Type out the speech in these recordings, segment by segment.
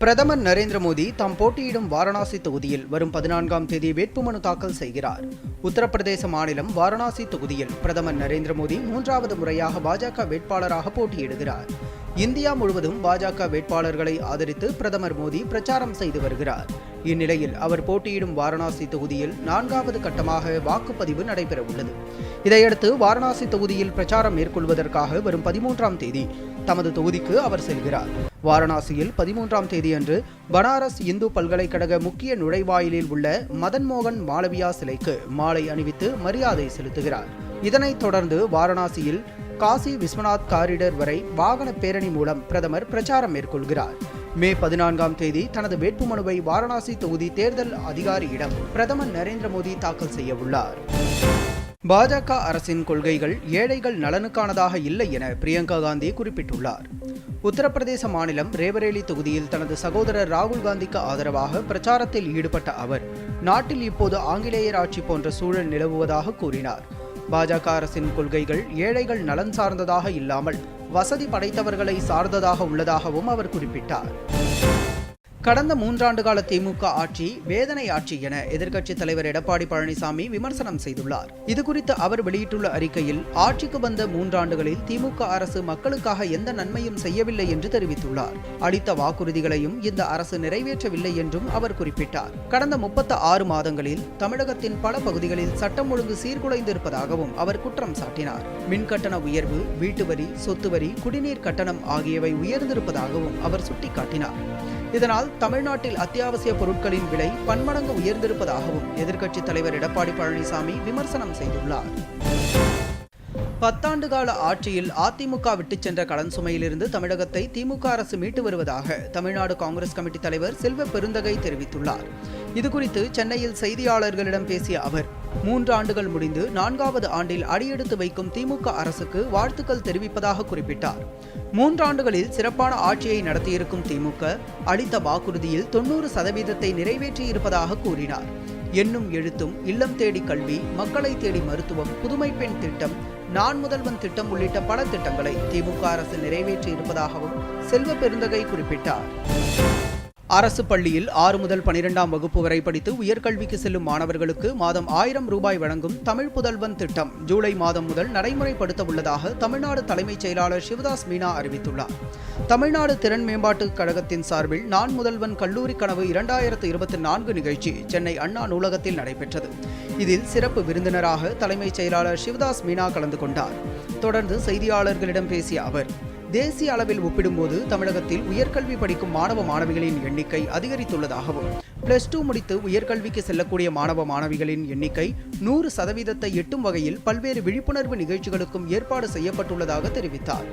பிரதமர் நரேந்திர மோடி தாம் போட்டியிடும் வாரணாசி தொகுதியில் வரும் பதினான்காம் தேதி வேட்புமனு தாக்கல் செய்கிறார். உத்தரப்பிரதேச மாநிலம் வாரணாசி தொகுதியில் பிரதமர் நரேந்திர மோடி மூன்றாவது முறையாக பாஜக வேட்பாளராக போட்டியிடுகிறார். இந்தியா முழுவதும் பாஜக வேட்பாளர்களை ஆதரித்து பிரதமர் மோடி பிரச்சாரம் செய்து வருகிறார். இந்நிலையில் அவர் போட்டியிடும் வாரணாசி தொகுதியில் நான்காவது கட்டமாக வாக்குப்பதிவு நடைபெற உள்ளது இதையடுத்து வாரணாசி தொகுதியில் பிரச்சாரம் மேற்கொள்வதற்காக வரும் பதிமூன்றாம் தேதி தமது தொகுதிக்கு அவர் செல்கிறார். வாரணாசியில் பதிமூன்றாம் தேதியன்று பனாரஸ் இந்து பல்கலைக்கழக முக்கிய நுழைவாயிலில் உள்ள மதன்மோகன் மாளவியா சிலைக்கு மாலை அணிவித்து மரியாதை செலுத்துகிறார். இதனைத் தொடர்ந்து வாரணாசியில் காசி விஸ்வநாத் காரிடர் வரை வாகன பேரணி மூலம் பிரதமர் பிரச்சாரம் மேற்கொள்கிறார். மே பதினான்காம் தேதி தனது வேட்புமனுவை வாரணாசி தொகுதி தேர்தல் அதிகாரியிடம் பிரதமர் நரேந்திர மோடி தாக்கல் செய்ய உள்ளார். பாஜக அரசின் கொள்கைகள் ஏழைகள் நலனுக்கானதாக இல்லை என பிரியங்கா காந்தி குறிப்பிட்டுள்ளார். உத்தரப்பிரதேச மாநிலம் ரேபரேலி தொகுதியில் தனது சகோதரர் ராகுல் காந்திக்கு ஆதரவாக பிரச்சாரத்தில் ஈடுபட்ட அவர் நாட்டில் இப்போது ஆங்கிலேயர் ஆட்சி போன்ற சூழல் நிலவுவதாக கூறினார். பாஜக அரசின் கொள்கைகள் ஏழைகள் நலன் சார்ந்ததாக இல்லாமல் வசதி படைத்தவர்களை சார்ந்ததாக உள்ளதாகவும் அவர் குறிப்பிட்டார். கடந்த மூன்றாண்டு கால திமுக ஆட்சி வேதனை ஆட்சி என எதிர்க்கட்சித் தலைவர் எடப்பாடி பழனிசாமி விமர்சனம் செய்துள்ளார். இதுகுறித்து அவர் வெளியிட்டுள்ள அறிக்கையில் ஆட்சிக்கு வந்த மூன்றாண்டுகளில் திமுக அரசு மக்களுக்காக எந்த நன்மையும் செய்யவில்லை என்று தெரிவித்துள்ளார். அளித்த வாக்குறுதிகளையும் இந்த அரசு நிறைவேற்றவில்லை என்றும் அவர் குறிப்பிட்டார். கடந்த முப்பத்து ஆறு மாதங்களில் தமிழகத்தின் பல பகுதிகளில் சட்டம் ஒழுங்கு சீர்குலைந்திருப்பதாகவும் அவர் குற்றம் சாட்டினார். மின்கட்டண உயர்வு வீட்டு வரி சொத்து வரி குடிநீர் கட்டணம் ஆகியவை உயர்ந்திருப்பதாகவும் அவர் சுட்டிக்காட்டினார். இதனால் தமிழ்நாட்டில் அத்தியாவசிய பொருட்களின் விலை பன்மடங்கு உயர்ந்திருப்பதாகவும் எதிர்க்கட்சித் தலைவர் எடப்பாடி பழனிசாமி விமர்சனம் செய்துள்ளார். பத்தாண்டு கால ஆட்சியில் அதிமுக விட்டுச் சென்ற கடன் சுமையிலிருந்து தமிழகத்தை திமுக அரசு மீட்டு வருவதாக தமிழ்நாடு காங்கிரஸ் கமிட்டி தலைவர் செல்வ பெருந்தகை தெரிவித்துள்ளார். இதுகுறித்து சென்னையில் செய்தியாளர்களிடம் பேசிய அவர் மூன்று ஆண்டுகள் முடிந்து நான்காவது ஆண்டில் அடியெடுத்து வைக்கும் திமுக அரசுக்கு வாழ்த்துக்கள் தெரிவிப்பதாக குறிப்பிட்டார். மூன்றாண்டுகளில் சிறப்பான ஆட்சியை நடத்தியிருக்கும் திமுக அளித்த வாக்குறுதியில் தொன்னூறு சதவீதத்தை நிறைவேற்றியிருப்பதாக கூறினார். எண்ணும் எழுத்தும் இல்லம் தேடி கல்வி மக்களை தேடி மருத்துவம் புதுமை பெண் திட்டம் நான் முதல்வன் திட்டம் உள்ளிட்ட பல திட்டங்களை திமுக அரசு நிறைவேற்றி இருப்பதாகவும் செல்வ பெருந்தகை குறிப்பிட்டார். அரசு பள்ளியில் ஆறு முதல் பனிரெண்டாம் வகுப்பு வரை படித்து உயர்கல்விக்கு செல்லும் மாணவர்களுக்கு மாதம் ஆயிரம் ரூபாய் வழங்கும் தமிழ் புதல்வன் திட்டம் ஜூலை மாதம் முதல் நடைமுறைப்படுத்த உள்ளதாக தமிழ்நாடு தலைமைச் செயலாளர் சிவதாஸ் மீனா அறிவித்துள்ளார். தமிழ்நாடு திறன் மேம்பாட்டுக் கழகத்தின் சார்பில் நான் முதல்வன் கல்லூரி கனவு இரண்டாயிரத்து இருபத்தி நான்கு நிகழ்ச்சி சென்னை அண்ணா நூலகத்தில் நடைபெற்றது. இதில் சிறப்பு விருந்தினராக தலைமைச் செயலாளர் சிவதாஸ் மீனா கலந்து கொண்டார். தொடர்ந்து செய்தியாளர்களிடம் பேசிய அவர் தேசிய அளவில் ஒப்பிடும்போது தமிழகத்தில் உயர்கல்வி படிக்கும் மாணவ மாணவிகளின் எண்ணிக்கை அதிகரித்துள்ளதாகவும் பிளஸ் டூ முடித்து உயர்கல்விக்கு செல்லக்கூடிய மாணவ மாணவிகளின் எண்ணிக்கை நூறு சதவீதத்தை எட்டும் வகையில் பல்வேறு விழிப்புணர்வு நிகழ்ச்சிகளுக்கும் ஏற்பாடு செய்யப்பட்டுள்ளதாக தெரிவித்தார்.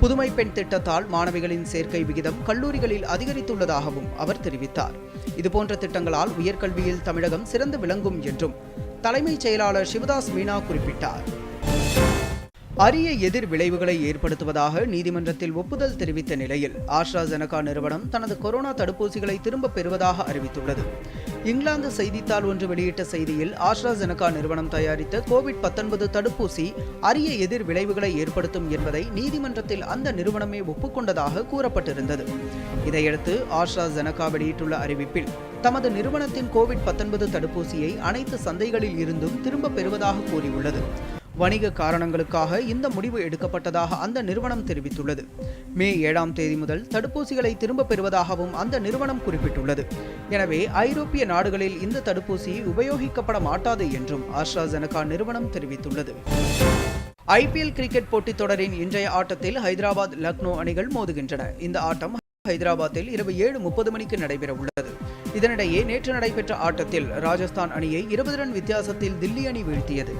புதுமை பெண் திட்டத்தால் மாணவிகளின் சேர்க்கை விகிதம் கல்லூரிகளில் அதிகரித்துள்ளதாகவும் அவர் தெரிவித்தார். இதுபோன்ற திட்டங்களால் உயர்கல்வியில் தமிழகம் சிறந்து விளங்கும் என்றும் தலைமைச் செயலாளர் சிவதாஸ் மீனா குறிப்பிட்டார். அரிய எதிர் விளைவுகளை ஏற்படுத்துவதாக நீதிமன்றத்தில் ஒப்புதல் தெரிவித்த நிலையில் ஆஸ்ட்ராஜெனகா நிறுவனம் தனது கொரோனா தடுப்பூசிகளை திரும்பப் பெறுவதாக அறிவித்துள்ளது. இங்கிலாந்து செய்தித்தாள் ஒன்று வெளியிட்ட செய்தியில் ஆஸ்ட்ராஜெனகா நிறுவனம் தயாரித்த கோவிட் பத்தொன்பது தடுப்பூசி அரிய எதிர் விளைவுகளை ஏற்படுத்தும் என்பதை நீதிமன்றத்தில் அந்த நிறுவனமே ஒப்புக்கொண்டதாக கூறப்பட்டிருந்தது. இதையடுத்து ஆஸ்ட்ராஜெனகா வெளியிட்டுள்ள அறிவிப்பில் தமது நிறுவனத்தின் கோவிட் பத்தொன்பது தடுப்பூசியை அனைத்து சந்தைகளில் இருந்தும் திரும்பப் பெறுவதாக கூறியுள்ளது. வணிக காரணங்களுக்காக இந்த முடிவு எடுக்கப்பட்டதாக அந்த நிறுவனம் தெரிவித்துள்ளது. மே ஏழாம் தேதி முதல் தடுப்பூசிகளை திரும்பப் பெறுவதாகவும் அந்த நிறுவனம் குறிப்பிட்டுள்ளது. எனவே ஐரோப்பிய நாடுகளில் இந்த தடுப்பூசி உபயோகிக்கப்பட மாட்டாது என்றும் ஆஸ்ட்ராஜெனகா நிறுவனம் தெரிவித்துள்ளது. ஐபிஎல் கிரிக்கெட் போட்டித் தொடரின் இன்றைய ஆட்டத்தில் ஹைதராபாத் லக்னோ அணிகள் மோதுகின்றன. இந்த ஆட்டம் ஹைதராபாத்தில் இரவு ஏழு முப்பது மணிக்கு நடைபெற உள்ளது இதனிடையே நேற்று நடைபெற்ற ஆட்டத்தில் ராஜஸ்தான் அணியை இருபது ரன் வித்தியாசத்தில் தில்லி அணி வீழ்த்தியது.